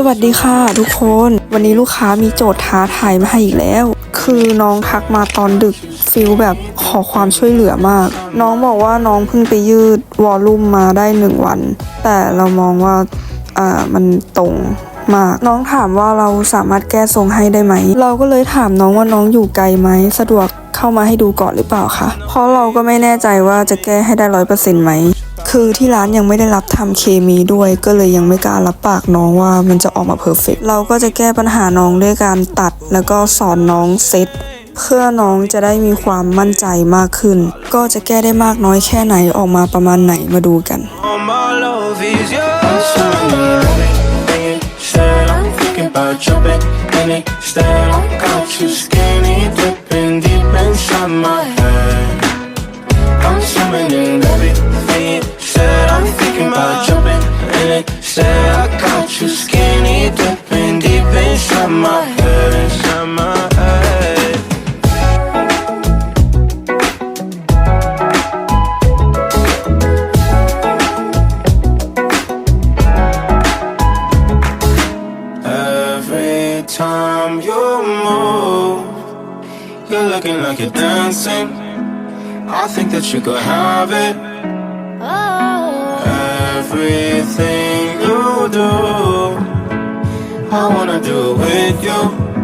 สวัสดีค่ะทุกคน วันนี้ลูกค้ามีโจทย์ท้าทายมาให้อีกแล้ว คือน้องทักมาตอนดึกฟิลแบบขอความช่วยเหลือมาก น้องบอกว่าน้องเพิ่งไปยืดวอลลุ่มมาได้หนึ่งวัน แต่เรามองว่าอ่ามันตรงมากน้องถามว่าเราสามารถแก้ทรงให้ได้ไหม เราก็เลยถามน้องว่าน้องอยู่ไกลไหม สะดวกเข้ามาให้ดูก่อนหรือเปล่าคะเพราะเราก็ไม่แน่ใจว่าจะแก้ให้ได้ร้อยเปอร์เซ็นต์ไหม คือที่ร้านยังไม่ได้รับทำเคมีด้วย ก็เลยยังไม่กล้ารับปากน้องว่ามันจะออกมาเพอร์เฟกเราก็จะแก้ปัญหาน้องด้วยการตัดแล้วก็สอนน้องเซตเพื่อน้องจะได้มีความมั่นใจมากขึ้น ก็จะแก้ได้มากน้อยแค่ไหนออกมาประมาณไหนมาดูกัน All my love is yours. Said I'm thinking about jumping in it. Instead, I got you skinny Said I got you skinny dipping deep inside my head. Inside my head. Every time you move, you're looking like you're dancing. I think that you could have it. I wanna do it with you.